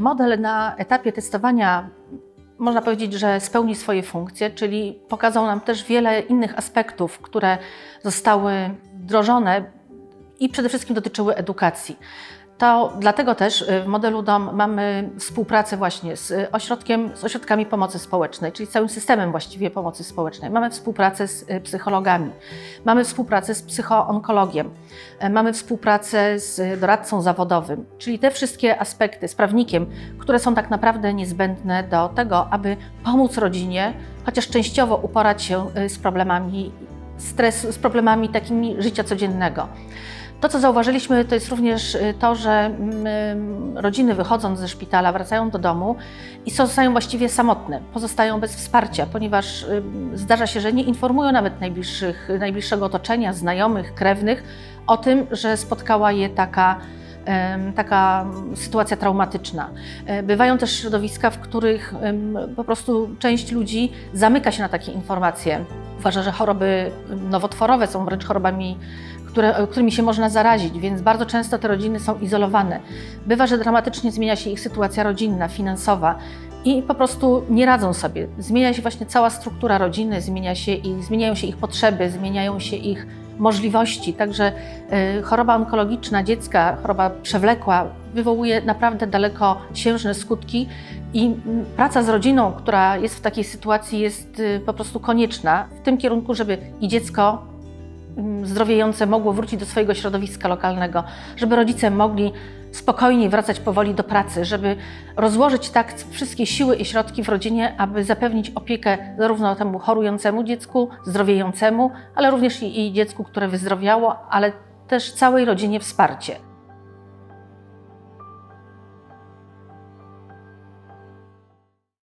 Model na etapie testowania można powiedzieć, że spełni swoje funkcje, czyli pokazał nam też wiele innych aspektów, które zostały wdrożone i przede wszystkim dotyczyły edukacji. To dlatego też y, w modelu DOM mamy współpracę właśnie z y, ośrodkiem, z ośrodkami pomocy społecznej, czyli całym systemem właściwie pomocy społecznej. Mamy współpracę z y, psychologami, mamy współpracę z psychoonkologiem, mamy współpracę z doradcą zawodowym, czyli te wszystkie aspekty z prawnikiem, które są tak naprawdę niezbędne do tego, aby pomóc rodzinie, chociaż częściowo uporać się z problemami stresu, z problemami takimi życia codziennego. To, co zauważyliśmy, to jest również y, to, że mm, rodziny wychodząc ze szpitala wracają do domu i zostają właściwie samotne, pozostają bez wsparcia, ponieważ y, zdarza się, że nie informują nawet najbliższych, najbliższego otoczenia, znajomych, krewnych o tym, że spotkała je taka, taka sytuacja traumatyczna. E, Bywają też środowiska, w których po prostu część ludzi zamyka się na takie informacje. Uważa, że choroby nowotworowe są wręcz chorobami które, którymi się można zarazić, więc bardzo często te rodziny są izolowane. Bywa, że dramatycznie zmienia się ich sytuacja rodzinna, finansowa i po prostu nie radzą sobie. Zmienia się właśnie cała struktura rodziny, zmienia się ich, zmieniają się ich potrzeby, zmieniają się ich możliwości. Także y, choroba onkologiczna dziecka, choroba przewlekła wywołuje naprawdę dalekosiężne skutki i praca z rodziną, która jest w takiej sytuacji, jest y, po prostu konieczna w tym kierunku, żeby i dziecko zdrowiejące mogło wrócić do swojego środowiska lokalnego, żeby rodzice mogli spokojnie wracać powoli do pracy, żeby rozłożyć tak wszystkie siły i środki w rodzinie, aby zapewnić opiekę zarówno temu chorującemu dziecku, zdrowiejącemu, ale również i dziecku, które wyzdrowiało, ale też całej rodzinie wsparcie.